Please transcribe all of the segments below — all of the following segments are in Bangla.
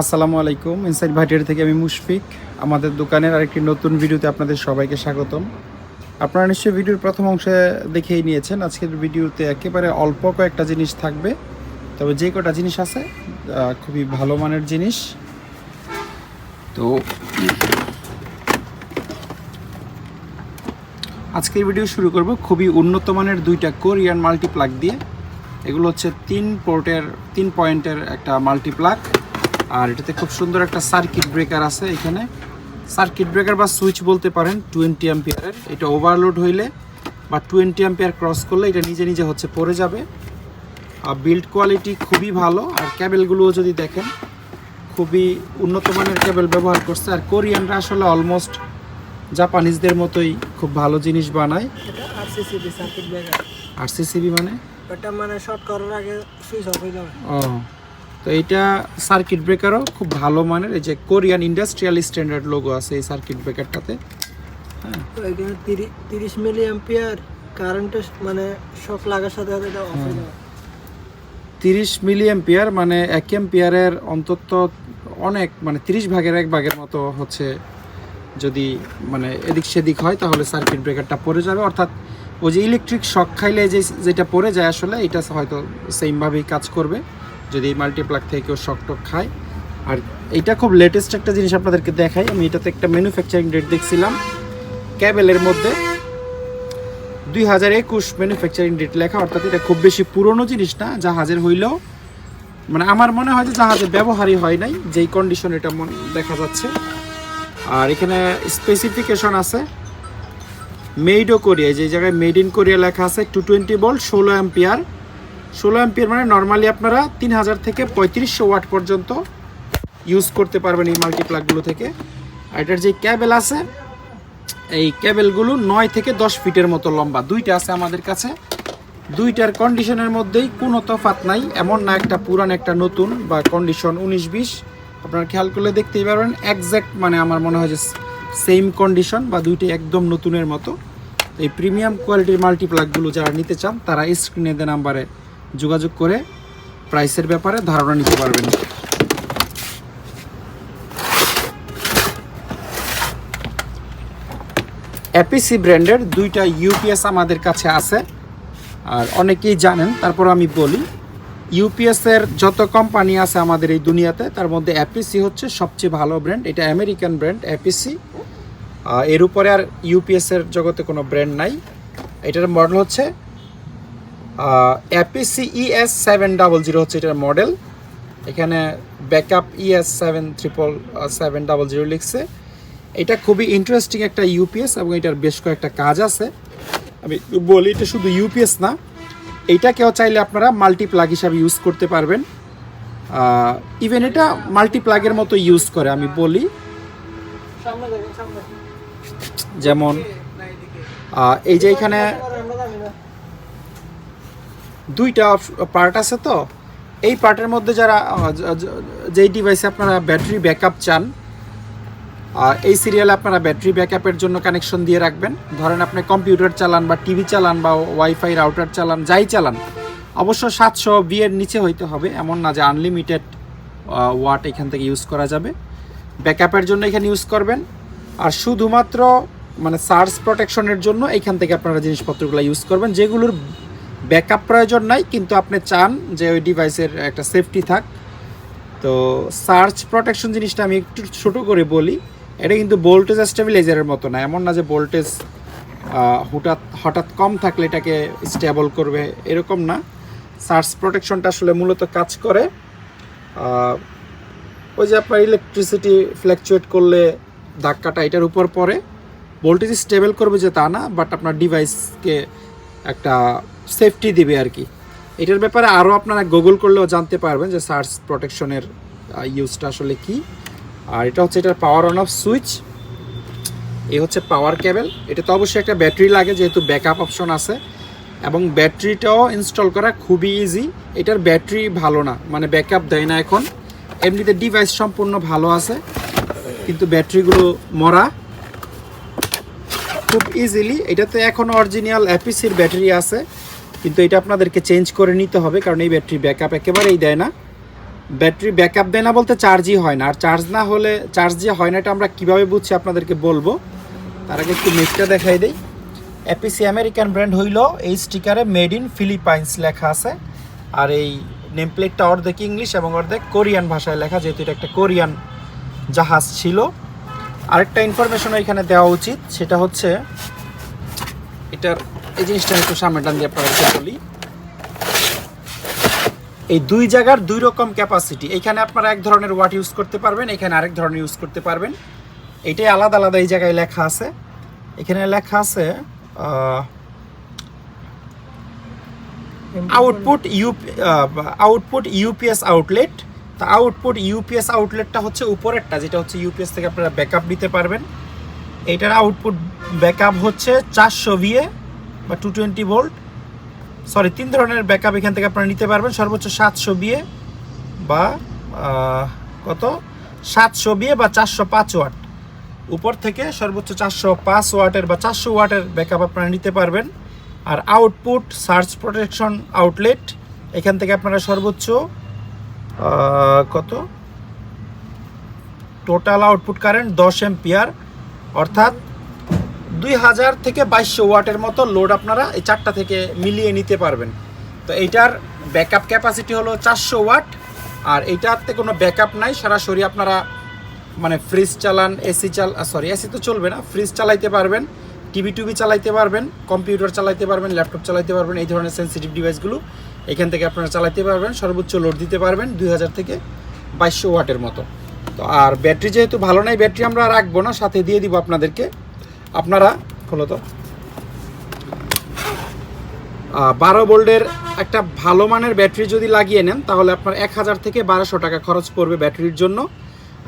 আসসালামু আলাইকুম। ইনসাইড ভাটিয়ারি থেকে আমি মুশফিক। আমাদের দোকানের আরেকটি নতুন ভিডিওতে আপনাদের সবাইকে স্বাগতম। আপনারা নিশ্চয়ই ভিডিওর প্রথম অংশে দেখেই নিয়েছেন, আজকের ভিডিওতে একেবারে অল্প কয়েকটা জিনিস থাকবে। তবে যে কটা জিনিস আছে খুবই ভালো মানের জিনিস। তো আজকের ভিডিও শুরু করব খুবই উন্নত মানের দুইটা কোরিয়ান মাল্টিপ্লাগ দিয়ে। এগুলো হচ্ছে তিন পোর্টের, তিন পয়েন্টের একটা মাল্টিপ্লাগ। আর এটাতে খুব সুন্দর একটা সার্কিট ব্রেকার আছে এখানে। সার্কিট ব্রেকার বা সুইচ বলতে পারেন টোয়েন্টি অ্যাম্পিয়ারের এটা ওভারলোড হইলে বা টোয়েন্টি অ্যাম্পিয়ার ক্রস করলে এটা নিজে নিজে হচ্ছে পড়ে যাবে। আর বিল্ড কোয়ালিটি খুবই ভালো। আর ক্যাবেলগুলোও যদি দেখেন খুবই উন্নত মানের ক্যাবেল ব্যবহার করছে। আর কোরিয়ানরা আসলে অলমোস্ট জাপানিজদের মতোই খুব ভালো জিনিস বানায়। এটা RCCB circuit breaker R CCB মানে? ওটা মানে শর্ট করার আগে সুইচ অফ হয়ে যাবে। ও। তো এটা সার্কিট ব্রেকারও খুব ভালো মানের। এই যে কোরিয়ান ইন্ডাস্ট্রিয়াল স্ট্যান্ডার্ড লোগো আছে এই সার্কিট ব্রেকারটাতে হ্যাঁ। এখানে তিরিশ মিলি অ্যাম্পিয়ার কারেন্টের মানে শক লাগার সাথে সাথে এটা অফ হয়ে তিরিশ মিলি এম্পিয়ার মানে এক এম্পিয়ারের অন্তত অনেক মানে তিরিশ ভাগের এক ভাগের মতো হচ্ছে যদি মানে এদিক সেদিক হয় তাহলে সার্কিট ব্রেকারটা পড়ে যাবে। অর্থাৎ ওই যে ইলেকট্রিক শক খাইলে যে যেটা পড়ে যায় আসলে এটা হয়তো সেমভাবেই কাজ করবে। যদি এই মাল্টিপ্লাক থেকে কেউ শক টক খায়। আর এটা খুব লেটেস্ট একটা জিনিস আপনাদেরকে দেখাই। আমি এটাতে একটা ম্যানুফ্যাকচারিং ডেট দেখছিলাম। ক্যাবেলের মধ্যে দুই হাজার একুশ ম্যানুফ্যাকচারিং ডেট লেখা, অর্থাৎ এটা খুব বেশি পুরনো জিনিস না, জাহাজের হইলেও। মানে আমার মনে হয় যে জাহাজে ব্যবহারই হয় নাই, যেই কন্ডিশন এটা মন- দেখা যাচ্ছে। আর এখানে স্পেসিফিকেশন আছে। মেড ও কোরিয়া যে জায়গায় মেড ইন কোরিয়া লেখা আছে টু টোয়েন্টি ভোল্ট ষোলো অ্যাম্পিয়ার ষোলো অ্যাম্পিয়ার মানে নর্মালি আপনারা তিন হাজার থেকে পঁয়ত্রিশশো ওয়াট পর্যন্ত ইউজ করতে পারবেন এই মাল্টিপ্লাগগুলো থেকে। আর এটার যে ক্যাবেল আছে, এই ক্যাবেলগুলো নয় থেকে দশ ফিটের মতো লম্বা। দুইটা আছে আমাদের কাছে। দুইটার কন্ডিশনের মধ্যেই কোনো তফাত নাই। এমন না একটা পুরান, একটা নতুন বা কন্ডিশন উনিশ বিশ। আপনারা খেয়াল করলে দেখতেই পারবেন একজ্যাক্ট মানে আমার মনে হয় যে সেম কন্ডিশন বা দুইটাই একদম নতুনের মতো। এই প্রিমিয়াম কোয়ালিটির মাল্টিপ্লাগগুলো যারা নিতে চান, তারা স্ক্রিনে দেওয়া নাম্বারে যোগাযোগ করে প্রাইসের ব্যাপারে ধারণা নিতে পারবেন। অ্যাপিসি ব্র্যান্ডের দুইটা ইউপিএস আমাদের কাছে আছে। আর অনেকেই জানেন, তারপর আমি বলি, ইউপিএস এর যত কোম্পানি আছে আমাদের এই দুনিয়াতে, তার মধ্যে অ্যাপিসি হচ্ছে সবচেয়ে ভালো ব্র্যান্ড। এটা আমেরিকান ব্র্যান্ড অ্যাপিসি এর উপরে আর ইউপিএস এর জগতে কোনো ব্র্যান্ড নাই। এটার মডেল হচ্ছে APC ES seven double zero হচ্ছে এটার মডেল এখানে backup ES seven triple seven double zero লিখছে। এটা খুবই ইন্টারেস্টিং একটা ইউপিএস এবং এটার বেশ কয়েকটা কাজ আছে। আমি বলি এটা শুধু ইউপিএস না এইটাকেও চাইলে আপনারা মাল্টিপ্লাগ হিসাবে ইউজ করতে পারবেন। ইভেন এটা মাল্টিপ্লাগের মতো ইউজ করে আমি বলি। যেমন এই যে এখানে দুইটা পার্ট আছে তো। এই পার্টের মধ্যে যারা যেই ডিভাইসে আপনারা ব্যাটারি ব্যাকআপ চান আর এই সিরিয়ালে আপনারা ব্যাটারি ব্যাকআপের জন্য কানেকশন দিয়ে রাখবেন। ধরেন আপনি কম্পিউটার চালান বা টিভি চালান বা ওয়াইফাই রাউটার চালান, যাই চালান, অবশ্য সাতশো বি এর নিচে হইতে হবে। এমন না যে আনলিমিটেড ওয়াট এখান থেকে ইউজ করা যাবে। ব্যাকআপের জন্য এখানে ইউজ করবেন। আর শুধুমাত্র মানে সার্চ প্রোটেকশনের জন্য এখান থেকে আপনারা জিনিসপত্রগুলো ইউজ করবেন, যেগুলোর ব্যাকআপ প্রয়োজন নাই, কিন্তু আপনি চান যে ওই ডিভাইসের একটা সেফটি থাক। তো সার্চ প্রোটেকশন জিনিসটা আমি একটু ছোট করে বলি, এটা কিন্তু ভোল্টেজ স্টেবিলাইজারের মতো না। এমন না যে ভোল্টেজ হঠাৎ হঠাৎ কম থাকলে এটাকে স্টেবল করবে, এরকম না। সার্চ প্রোটেকশনটা আসলে মূলত কাজ করে। ওই যে আপনার ইলেকট্রিসিটি ফ্ল্যাকচুয়েট করলে ধাক্কাটা এটার উপর পড়ে। ভোল্টেজ স্টেবল করবে যে তা না বাট আপনার ডিভাইসকে একটা সেফটি দিবে আর কি। এটার ব্যাপারে আরও আপনারা গুগল করলেও জানতে পারবেন যে সার্চ প্রোটেকশনের ইউজটা আসলে কি। আর এটা হচ্ছে এটার পাওয়ার অন অফ সুইচ এই হচ্ছে পাওয়ার কেবেল এটা তো অবশ্যই একটা ব্যাটারি লাগে, যেহেতু ব্যাকআপ অপশন আছে। এবং ব্যাটারিটাও ইনস্টল করা খুবই ইজি এটার ব্যাটারি ভালো না মানে ব্যাকআপ দেয় না এখন। এমনিতে ডিভাইস সম্পূর্ণ ভালো আছে, কিন্তু ব্যাটারিগুলো মরা। খুব ইজিলি এটাতে এখন অরিজিনাল অ্যাপিসির ব্যাটারি আছে, কিন্তু এটা আপনাদেরকে চেঞ্জ করে নিতে হবে, কারণ এই ব্যাটারি ব্যাকআপ একেবারেই দেয় না। ব্যাটারি ব্যাকআপ দেয় না বলতে চার্জই হয় না। আর চার্জ না হলে চার্জ যে হয় না, এটা আমরা কীভাবে বুঝছি আপনাদেরকে বলব? তার আগে একটু নেটটা দেখাই দিই। অ্যাপিসি আমেরিকান ব্র্যান্ড হইল, এই স্টিকারে মেড ইন ফিলিপাইন্স লেখা আছে। আর এই নেম প্লেটটা অর্ধেক ইংলিশ এবং অর্ধেক কোরিয়ান ভাষায় লেখা, যেহেতু এটা একটা কোরিয়ান জাহাজ ছিল। আরেকটা ইনফরমেশন এখানে দেওয়া উচিত, সেটা হচ্ছে এটার, এই জিনিসটা একটু সামনে টান দিয়ে আপনাদেরকে বলি। এই দুই জায়গার দুই রকম ক্যাপাসিটি এখানে আপনারা এক ধরনের ওয়াট ইউজ করতে পারবেন, এখানে আরেক ধরনের ইউজ করতে পারবেন। এটাই আলাদা আলাদা এই জায়গায় লেখা আছে। এখানে লেখা আছে output U output UPS outlet তা আউটপুট ইউপিএস আউটলেটটা হচ্ছে উপরেরটা, যেটা হচ্ছে ইউপিএস থেকে আপনারা ব্যাকআপ নিতে পারবেন। এইটার আউটপুট ব্যাকআপ হচ্ছে চারশো ভিএ বা টু টোয়েন্টি ভোল্ট সরি তিন ধরনের ব্যাকআপ এখান থেকে আপনারা নিতে পারবেন। সর্বোচ্চ সাতশো বিয়ে বা কত? সাতশো বিয়ে বা চারশো পাঁচ ওয়াট। উপর থেকে সর্বোচ্চ চারশো পাঁচ ওয়াটের বা চারশো ওয়াটের ব্যাকআপ আপনারা নিতে পারবেন। আর আউটপুট সার্চ প্রোটেকশন আউটলেট এখান থেকে আপনারা সর্বোচ্চ কত? টোটাল আউটপুট কারেন্ট দশ এম্পিয়ার অর্থাৎ দুই হাজার থেকে বাইশশো ওয়াটের মতো লোড আপনারা এই চারটা থেকে মিলিয়ে নিতে পারবেন। তো এইটার ব্যাকআপ ক্যাপাসিটি হলো চারশো ওয়াট, আর এইটাতে কোনো ব্যাকআপ নাই, সরাসরি আপনারা মানে ফ্রিজ চালান এসি চাল সরি এসি তো চলবে না ফ্রিজ চালাইতে পারবেন টিভি টুভি চালাইতে পারবেন কম্পিউটার চালাইতে পারবেন ল্যাপটপ চালাইতে পারবেন, এই ধরনের সেন্সিটিভ ডিভাইসগুলো এখান থেকে আপনারা চালাইতে পারবেন, সর্বোচ্চ লোড দিতে পারবেন দুই হাজার থেকে বাইশশো ওয়াটের মতো। তো আর ব্যাটারি যেহেতু ভালো নাই, ব্যাটারি আমরা রাখব না, সাথে দিয়ে দিব আপনাদেরকে। আপনারা খোলো তো। বারো বোল্ডের একটা ভালো মানের ব্যাটারি যদি লাগিয়ে নেন, তাহলে আপনার এক হাজার থেকে বারোশো টাকা খরচ পড়বে ব্যাটারির জন্য।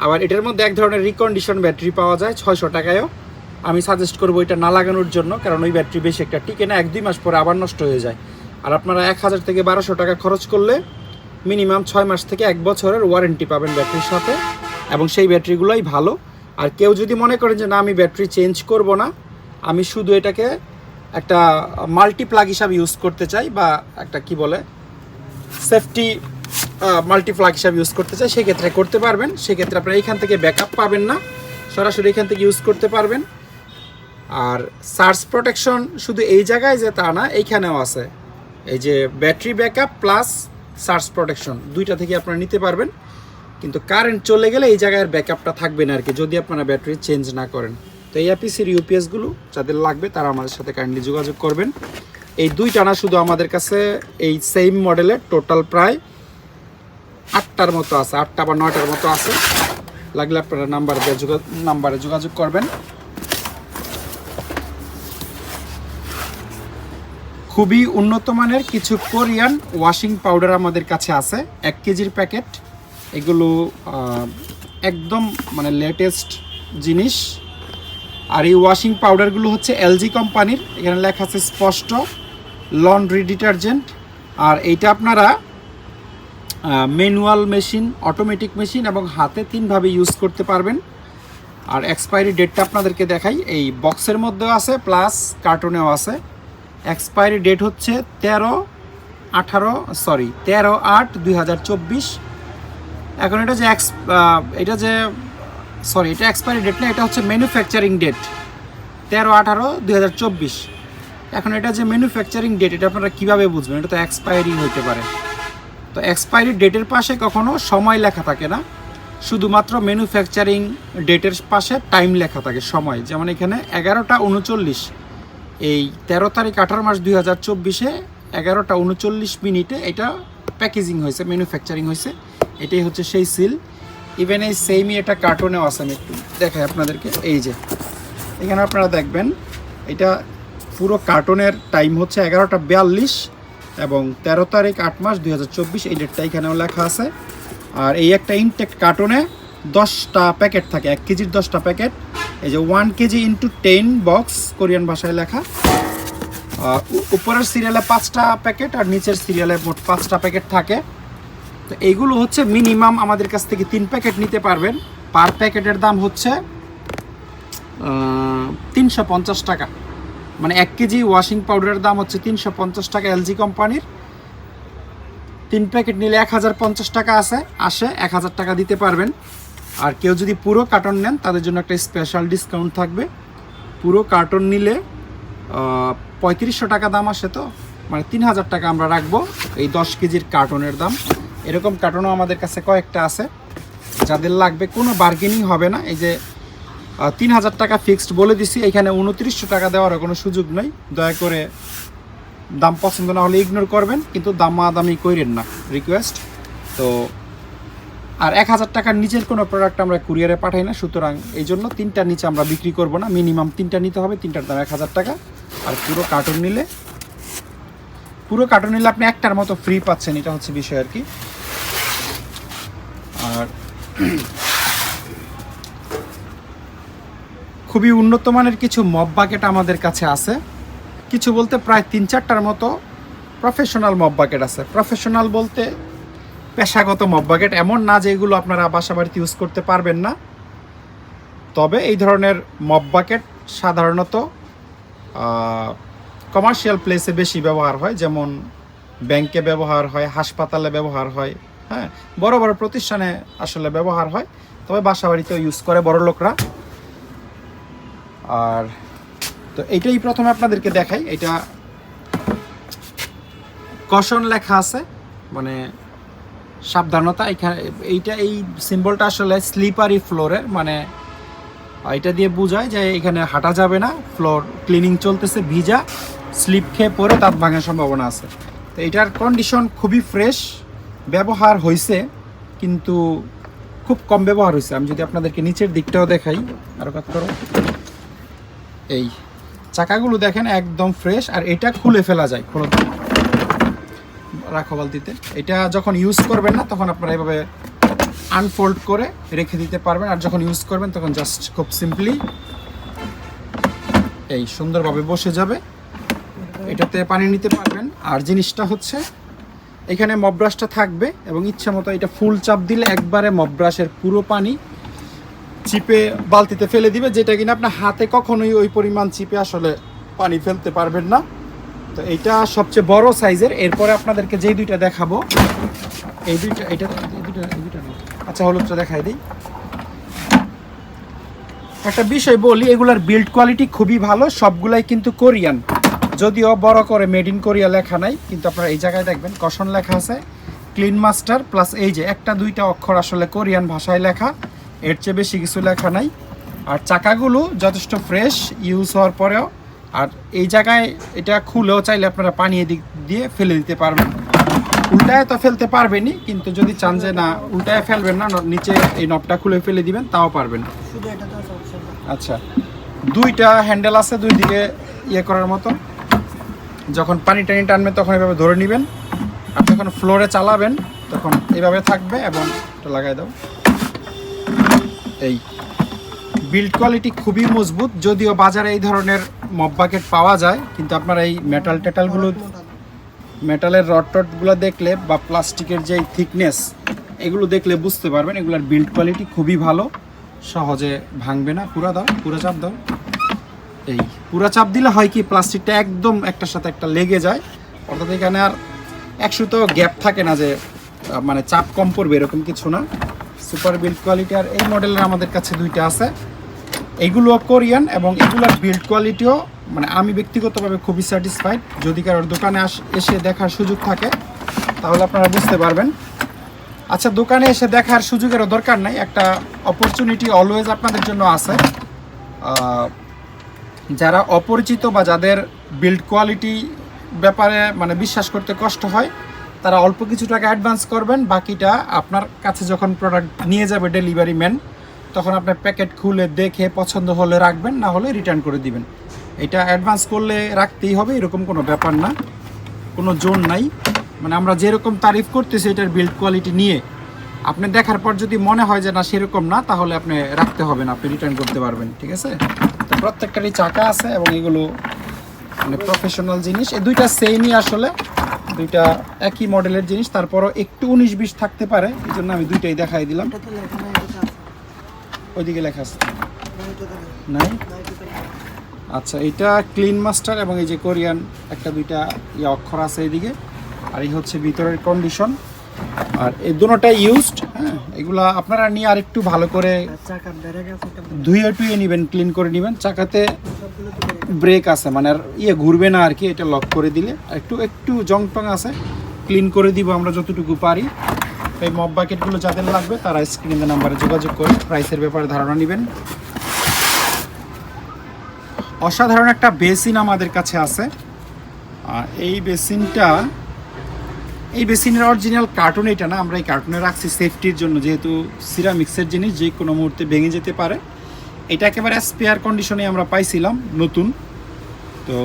আবার এটার মধ্যে এক ধরনের রিকন্ডিশন ব্যাটারি পাওয়া যায়, ছয়শো টাকায়ও। আমি সাজেস্ট করব এটা না লাগানোর জন্য, কারণ ওই ব্যাটারি বেশি একটা টিকে না, এক দুই মাস পরে আবার নষ্ট হয়ে যায়। আর আপনারা এক হাজার থেকে বারোশো টাকা খরচ করলে মিনিমাম ছয় মাস থেকে এক বছরের ওয়ারেন্টি পাবেন ব্যাটারির সাথে। এবং সেই ব্যাটারিগুলোই ভালো। আর কেউ যদি মনে করেন যে, না, আমি ব্যাটারি চেঞ্জ করব না। আমি শুধু এটাকে একটা মাল্টি প্লাগ হিসাবে ইউজ করতে চাই বা একটা কি বলে সেফটি মাল্টি প্লাগ হিসাবে ইউজ করতে চাই, সেক্ষেত্রে করতে পারবেন। সেক্ষেত্রে আপনারা এইখান থেকে ব্যাকআপ পাবেন না। সরাসরি এখান থেকে ইউজ করতে পারবেন। আর সার্চ প্রোটেকশন শুধু এই জায়গায় যে তা না এইখানেও আছে। এই যে battery backup plus surge protection, দুইটা থেকে আপনারা নিতে পারবেন। কিন্তু কারেন্ট চলে গেলে এই জায়গায় ব্যাকআপটা থাকবে না আর কি, যদি আপনারা ব্যাটারি চেঞ্জ না করেন। তো এই অ্যাপিসির ইউপিএসগুলো যাদের লাগবে তারা আমাদের সাথে কাইন্ডলি যোগাযোগ করবেন। এই দুই টানা শুধু আমাদের কাছে এই সেম মডেলের টোটাল প্রায় আটটার মতো আছে, আটটা বা নয়টার মতো আছে। লাগলে আপনারা নাম্বার দিয়ে যোগা- নাম্বারে যোগাযোগ করবেন। খুবই উন্নত মানের কিছু কোরিয়ান ওয়াশিং পাউডার আমাদের কাছে আছে। এক কেজির প্যাকেট। এগুলো একদম মানে লেটেস্ট জিনিস। আর এই ওয়াশিং পাউডারগুলো হচ্ছে এলজি কোম্পানির। এখানে লেখা আছে স্পষ্ট লন্ড্রি ডিটারজেন্ট আর এইটা আপনারা ম্যানুয়াল মেশিন অটোমেটিক মেশিন এবং হাতে তিনভাবে ইউজ করতে পারবেন। আর এক্সপায়ারি ডেটটা আপনাদেরকে দেখাই। এই বক্সের মধ্যেও আছে প্লাস কার্টুনেও আছে। এক্সপায়ারি ডেট হচ্ছে তেরো আঠারো সরি তেরো আট দুই হাজার চব্বিশ। এখন এটা যে এক্স এটা যে সরি এটা এক্সপায়ারি ডেট না, এটা হচ্ছে ম্যানুফ্যাকচারিং ডেট তেরো আঠারো দুই হাজার চব্বিশ। এখন এটা যে ম্যানুফ্যাকচারিং ডেট এটা আপনারা কীভাবে বুঝবেন? এটা তো এক্সপায়ারি হতে পারে। তো এক্সপায়ারি ডেটের পাশে কখনো সময় লেখা থাকে না। শুধুমাত্র ম্যানুফ্যাকচারিং ডেটের পাশে টাইম লেখা থাকে, সময়। যেমন এখানে এগারোটা উনচল্লিশ। এই তেরো তারিখ আঠারো মাস দুই হাজার চব্বিশে এগারোটা উনচল্লিশ মিনিটে এটা প্যাকেজিং হয়েছে ম্যানুফ্যাকচারিং হয়েছে। এটাই হচ্ছে সেই সিল। ইভেন এই সেমই এটা কার্টুনেও আছে আমি একটু দেখাই আপনাদেরকে। এই যে, এখানে আপনারা দেখবেন, এটা পুরো কার্টুনের টাইম হচ্ছে এগারোটা বিয়াল্লিশ এবং তেরো তারিখ আট মাস দুই হাজার চব্বিশ, এই ডেটটা এখানেও লেখা আছে। আর এই একটা ইনটেক্ট কার্টুনে দশটা প্যাকেট থাকে, এক কেজির দশটা প্যাকেট এই যে one kg into ten box Korean ভাষায় লেখা। উপরের সিরিয়ালে পাঁচটা প্যাকেট আর নিচের সিরিয়ালে মোট পাঁচটা প্যাকেট থাকে। তো এইগুলো হচ্ছে মিনিমাম আমাদের কাছ থেকে তিন প্যাকেট নিতে পারবেন। পার প্যাকেটের দাম হচ্ছে তিনশো পঞ্চাশ টাকা। মানে এক কেজি ওয়াশিং পাউডারের দাম হচ্ছে তিনশো পঞ্চাশ টাকা এলজি কোম্পানির তিন প্যাকেট নিলে এক হাজার পঞ্চাশ টাকা আছে, আসে এক হাজার টাকা দিতে পারবেন। আর কেউ যদি পুরো কার্টন নেন, তাদের জন্য একটা স্পেশাল ডিসকাউন্ট থাকবে। পুরো কার্টন নিলে পঁয়ত্রিশশো টাকা দাম আসে তো? মানে তিন হাজার টাকা আমরা রাখব এই দশ কেজির কার্টনের দাম। এরকম কার্টনও আমাদের কাছে কয়েকটা আছে, যাদের লাগবে কোনো বার্গেনিং হবে না। এই যে তিন হাজার টাকা ফিক্সড বলে দিছি, এখানে উনত্রিশশো টাকা দেওয়ার কোনো সুযোগ নেই। দয়া করে দাম পছন্দ না হলে ইগনোর করবেন, কিন্তু দাম দামাদামি কইরেন না রিকোয়েস্ট তো আর এক হাজার টাকার নিচের কোনো প্রোডাক্ট আমরা কুরিয়ারে পাঠাই না, সুতরাং এই জন্য তিনটার নিচে আমরা বিক্রি করব না। মিনিমাম তিনটা নিতে হবে, তিনটার দাম এক হাজার টাকা। আর পুরো কার্টুন নিলে, পুরো কার্টুন নিলে আপনি একটার মতো ফ্রি পাচ্ছেন, এটা হচ্ছে বিষয় আর কি। আর খুবই উন্নত মানের কিছু মব বাকেট আমাদের কাছে আছে। কিছু বলতে প্রায় তিন চারটার মতো প্রফেশনাল মব বাকেট আছে। প্রফেশনাল বলতে পেশাগত মব বাকেট এমন না যে এগুলো আপনারা বাসা বাড়িতে ইউজ করতে পারবেন না। তবে এই ধরনের মব বাকেট সাধারণত কমার্শিয়াল প্লেসে বেশি ব্যবহার হয়, যেমন ব্যাংকে ব্যবহার হয়, হাসপাতালে ব্যবহার হয় হ্যাঁ? বড় বড় প্রতিষ্ঠানে আসলে ব্যবহার হয়, তবে বাসা বাড়িতেও ইউজ করে বড় লোকরা। আর তো এইটাই প্রথমে আপনাদেরকে দেখাই। এটা কশন লেখা আছে মানে সাবধানতা, এখানে এইটা, এই সিম্বলটা আসলে স্লিপারি ফ্লোরের মানে এটা দিয়ে বোঝায় যে এখানে হাঁটা যাবে না ফ্লোর ক্লিনিং চলতেছে, ভিজা স্লিপ খেয়ে পরে দাঁত ভাঙার সম্ভাবনা আছে। তো এটার কন্ডিশন খুবই ফ্রেশ ব্যবহার হয়েছে কিন্তু খুব কম ব্যবহার হয়েছে আমি যদি আপনাদেরকে নিচের দিকটাও দেখাই, আরও কাজ করো। এই চাকাগুলো দেখেন একদম ফ্রেশ আর এটা খুলে ফেলা যায় খোলো। রাখো বালতিতে। এটা যখন ইউজ করবেন না, তখন আপনারা এভাবে আনফোল্ড করে রেখে দিতে পারবেন। আর যখন ইউজ করবেন, তখন জাস্ট খুব সিম্পলি এই সুন্দরভাবে বসে যাবে। এটাতে পানি নিতে পারবেন। আর জিনিসটা হচ্ছে, এখানে মব্রাশটা থাকবে এবং ইচ্ছা মতো এটা ফুল চাপ দিলে একবারে মব্রাশের পুরো পানি চিপে বালতিতে ফেলে দিবে, যেটা কিনা আপনার হাতে কখনোই ওই পরিমাণ চিপে আসলে পানি ফেলতে পারবেন না। তো এইটা সবচেয়ে বড় সাইজের। এরপরে আপনাদেরকে যেই দুইটা দেখাবো। এই দুইটা, এটা এই দুইটা এই দুইটা। আচ্ছা হলুদটা দেখাই দিই। একটা বিষয় বলি, এগুলার বিল্ড কোয়ালিটি খুবই ভালো, সবগুলাই কিন্তু কোরিয়ান। যদিও বড় করে মেড ইন কোরিয়া লেখা নাই, কিন্তু আপনারা এই জায়গায় দেখবেন কশন লেখা আছে ক্লিন মাস্টার প্লাস এই যে একটা দুইটা অক্ষর আসলে কোরিয়ান ভাষায় লেখা, এর চেয়ে বেশি কিছু লেখা নাই। আর চাকাগুলো যথেষ্ট ফ্রেশ ইউজ হওয়ার পরেও আর এই জায়গায় এটা খুলেও চাইলে আপনারা পানি এদিক দিয়ে ফেলে দিতে পারবেন। উল্টায় তো ফেলতে পারবেনই কিন্তু যদি চান যে না উল্টায় ফেলবেন না নিচে এই নবটা খুলে ফেলে দিবেন তাও পারবেন। আচ্ছা। দুইটা হ্যান্ডেল আছে দুই দিকে ইয়ে করার মতো। যখন পানি টানি টানবেন তখন এভাবে ধরে নেবেন। আর যখন ফ্লোরে চালাবেন তখন এভাবে থাকবে এবং এটা লাগাই দাও। এই। বিল্ড কোয়ালিটি খুবই মজবুত যদিও বাজারে এই ধরনের মব বাকেট পাওয়া যায়, কিন্তু আপনার এই মেটাল টেটালগুলো মেটালের রড টডগুলো দেখলে বা প্লাস্টিকের যে থিকনেস এগুলো দেখলে বুঝতে পারবেন, এগুলোর বিল্ড কোয়ালিটি খুবই ভালো। সহজে ভাঙবে না, পুরা দাও, পুরো চাপ দাও। এই, পুরা চাপ দিলে হয় কি প্লাস্টিকটা একদম একটার সাথে একটা লেগে যায়। অর্থাৎ এখানে আর একশো তো গ্যাপ থাকে না যে মানে চাপ কম পড়বে এরকম কিছু না। সুপার বিল্ড কোয়ালিটি আর এই মডেলের আমাদের কাছে দুইটা আছে। এইগুলো কোরিয়ান এবং এগুলোর বিল্ড কোয়ালিটিও মানে আমি ব্যক্তিগতভাবে খুবই স্যাটিসফাইড যদি কারোর দোকানে আস- এসে দেখার সুযোগ থাকে, তাহলে আপনারা বুঝতে পারবেন। আচ্ছা দোকানে এসে দেখার সুযোগেরও দরকার নাই। একটা অপরচুনিটি অলওয়েজ আপনাদের জন্য আছে। যারা অপরিচিত বা যাদের বিল্ড কোয়ালিটি ব্যাপারে মানে বিশ্বাস করতে কষ্ট হয়, তারা অল্প কিছু টাকা অ্যাডভান্স করবেন। বাকিটা আপনার কাছে যখন প্রোডাক্ট নিয়ে যাবে ডেলিভারি ম্যান তখন আপনার প্যাকেট খুলে দেখে পছন্দ হলে রাখবেন, না হলে রিটার্ন করে দিবেন। এটা অ্যাডভান্স করলে রাখতেই হবে, এরকম কোনো ব্যাপার না। কোনো জোন নাই। মানে আমরা যেরকম তারিফ করতেছি এটার বিল্ড কোয়ালিটি নিয়ে, আপনি দেখার পর যদি মনে হয় যে না, সেরকম না, তাহলে আপনি রাখতে হবে না, আপনি রিটার্ন করতে পারবেন, ঠিক আছে? তো প্রত্যেকটারই চাকা আছে এবং এগুলো মানে প্রফেশনাল জিনিস। এই দুইটা সেমই আসলে, দুইটা একই মডেলের জিনিস, তারপরও একটু উনিশ বিশ থাকতে পারে, এই জন্য আমি দুইটাই দেখাই দিলাম এটাতে লেখা নাই এটাতে আছে ওইদিকে লেখা আছে নেই। আচ্ছা এটা ক্লিন মাস্টার এবং এই যে কোরিয়ান একটা দুইটা ইয়ে অক্ষর আছে এইদিকে আর এই হচ্ছে ভিতরের কন্ডিশন আর এই দুটোটাই ইউজড হ্যাঁ এগুলা আপনারা নিয়ে আর একটু ভালো করে? ধুয়ে টুয়ে নেবেন ক্লিন করে নেবেন চাকাতে। ব্রেক আছে মানে আর ইয়ে ঘুরবে না আর কি, এটা লক করে দিলে একটু একটু জং টং আছে ক্লিন করে দিব আমরা যতটুকু পারি এই মব বাকেটগুলো যাদের লাগবে, তারা স্ক্রিনের নাম্বারে যোগাযোগ করে প্রাইসের ব্যাপারে ধারণা নেবেন। অসাধারণ একটা বেসিন আমাদের কাছে আছে। এই বেসিনটা এই বেসিনের অরিজিনাল কার্টুন এটা না, আমরা এই কার্টুনে রাখছি সেফটির জন্য, যেহেতু সিরামিক্সের জিনিস, যে কোনো মুহূর্তে ভেঙে যেতে পারে। এটা একেবারে স্পেয়ার কন্ডিশনে আমরা পাইছিলাম, নতুন। তো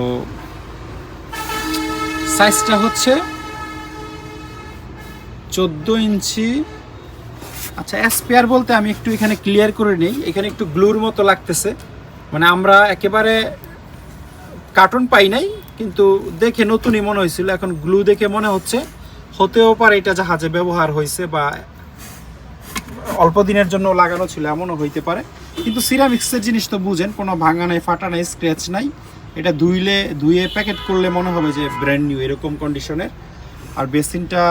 সাইজটা হচ্ছে চোদ্দ ইঞ্চি। আচ্ছা স্পেয়ার বলতে আমি একটু এখানে ক্লিয়ার করে নেই। এখানে একটু গ্লুর মতো লাগতেছে। মানে আমরা একেবারে কার্টুন পাই নাই, কিন্তু দেখে নতুনই মনে হয়েছিল। এখন গ্লু দেখে মনে হচ্ছে। হতেও পারে এটা জাহাজে ব্যবহার হয়েছে বা অল্প দিনের জন্য লাগানো ছিল, এমনও হইতে পারে। কিন্তু সিরামিক্সের জিনিস তো বুঝেন, কোনো ভাঙা নাই, ফাটা নাই স্ক্র্যাচ নাই। এটা ধুইলে, ধুয়ে প্যাকেট করলে মনে হবে যে ব্র্যান্ড নিউ এরকম কন্ডিশনের আর বেসিনটা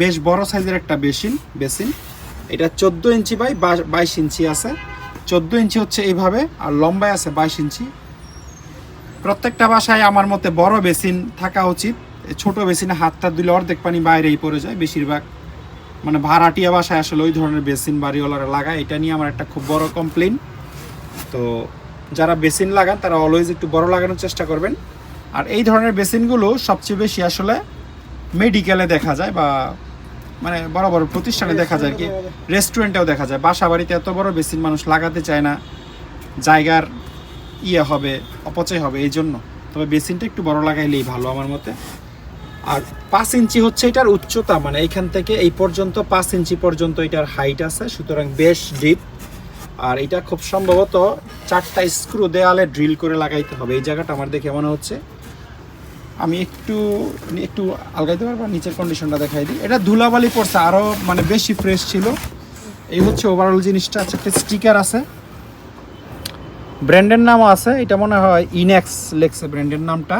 বেশ বড় সাইজের একটা বেসিন বেসিন। এটা চোদ্দ ইঞ্চি বাই বাইশ ইঞ্চি আছে। চোদ্দ ইঞ্চি হচ্ছে এইভাবে, আর লম্বায় আছে বাইশ ইঞ্চি। প্রত্যেকটা বাসায় আমার মতে বড় বেসিন থাকা উচিত। ছোট বেসিনে হাতটা দিলে অর্ধেক পানি বাইরেই পড়ে যায় বেশিরভাগ। মানে ভাড়াটিয়া বাসায় আসলে ওই ধরনের বেসিন বাড়িওয়ালারা লাগায়। এটা নিয়ে আমার একটা খুব বড় কমপ্লেন তো যারা বেসিন লাগান, তারা অলওয়েজ একটু বড় লাগানোর চেষ্টা করবেন। আর এই ধরনের বেসিনগুলো সবচেয়ে বেশি আসলে মেডিকেলে দেখা যায় বা মানে বড় বড় প্রতিষ্ঠানে দেখা যায় কি রেস্টুরেন্টেও দেখা যায়। বাসা বাড়িতে এত বড় বেসিন মানুষ লাগাতে চায় না, জায়গার ইয়ে হবে, অপচয় হবে, এই জন্য। তবে বেসিনটা একটু বড় লাগাইলেই ভালো আমার মতে। আর পাঁচ ইঞ্চি হচ্ছে এটার উচ্চতা মানে এইখান থেকে এই পর্যন্ত পাঁচ ইঞ্চি পর্যন্ত এটার হাইট আছে, সুতরাং বেশ ডিপ আর এটা খুব সম্ভবত চারটা স্ক্রু দেয়ালে ড্রিল করে লাগাইতে হবে। এই জায়গাটা আমার দেখে মনে হচ্ছে। আমি একটু একটু আলগাইতে পারব, নিচের কন্ডিশনটা দেখাই দিই। এটা ধুলাবালি পড়ছে আরও মানে বেশি ফ্রেশ ছিল। এই হচ্ছে ওভারঅল জিনিসটা আচ্ছা একটা স্টিকার আছে। ব্র্যান্ডের নামও আছে, এটা মনে হয় ইনেক্স লেখছে ব্র্যান্ডের নামটা।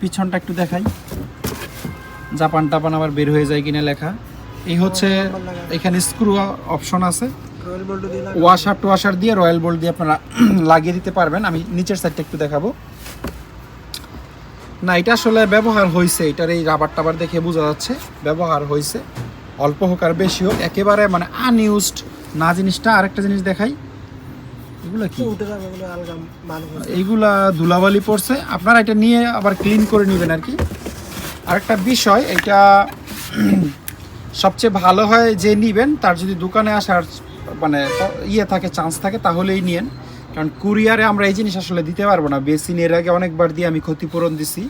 পিছনটা একটু দেখাই। জাপান টাপান আবার বের হয়ে যায় কিনা লেখা। এই হচ্ছে এখানে স্ক্রু অপশন আছে। ওয়াশার টু ওয়াশার দিয়ে রয়্যাল বোল্ট দিয়ে আপনারা লাগিয়ে দিতে পারবেন। আমি নিচের সাইডটা একটু দেখাবো। না এটা আসলে ব্যবহার হয়েছে এটার এই রাবার টাবার দেখে বোঝা যাচ্ছে ব্যবহার হয়েছে অল্প হোক আর বেশি হোক একেবারে মানে আনইউজড না জিনিসটা আরেকটা জিনিস দেখাই। এগুলো কি। এইগুলা ধুলাবালি পড়ছে আপনারা এটা নিয়ে আবার ক্লিন করে নেবেন আর কি। আরেকটা বিষয় এটা সবচেয়ে ভালো হয় যে নিবেন তার যদি দোকানে আসার মানে ইয়ে থাকে চান্স থাকে তাহলেই নিয়েন। কারণ কুরিয়ারে আমরা এই জিনিস আসলে দিতে পারব না। বেসিন এর আগে অনেকবার দিয়ে আমি ক্ষতিপূরণ দিছি।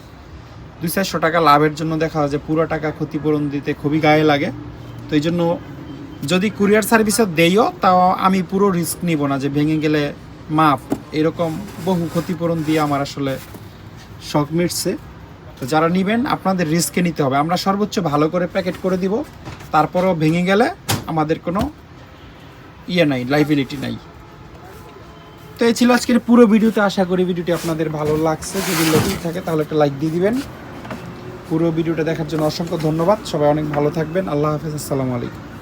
দুই চারশো টাকা লাভের জন্য দেখা যায় যে পুরো টাকা ক্ষতিপূরণ দিতে খুবই গায়ে লাগে। তো এই জন্য যদি কুরিয়ার সার্ভিসে দেইও, তাও আমি পুরো রিস্ক নিব না যে ভেঙে গেলে মাপ এরকম বহু ক্ষতিপূরণ দিয়ে আমার আসলে শখ মিটছে। তো যারা নেবেন, আপনাদের রিস্কে নিতে হবে। আমরা সর্বোচ্চ ভালো করে প্যাকেট করে দিব। তারপরও ভেঙে গেলে আমাদের কোনো ইয়ে নাই লাইবিলিটি নাই। তো এই ছিল আজকের পুরো ভিডিওতে। আশা করি ভিডিওটি আপনাদের ভালো লাগছে। যদি লেগেই থাকে, তাহলে একটা লাইক দিয়ে দিবেন। পুরো ভিডিওটা দেখার জন্য অসংখ্য ধন্যবাদ। সবাই অনেক ভালো থাকবেন। আল্লাহ হাফেজ। আসসালামু আলাইকুম।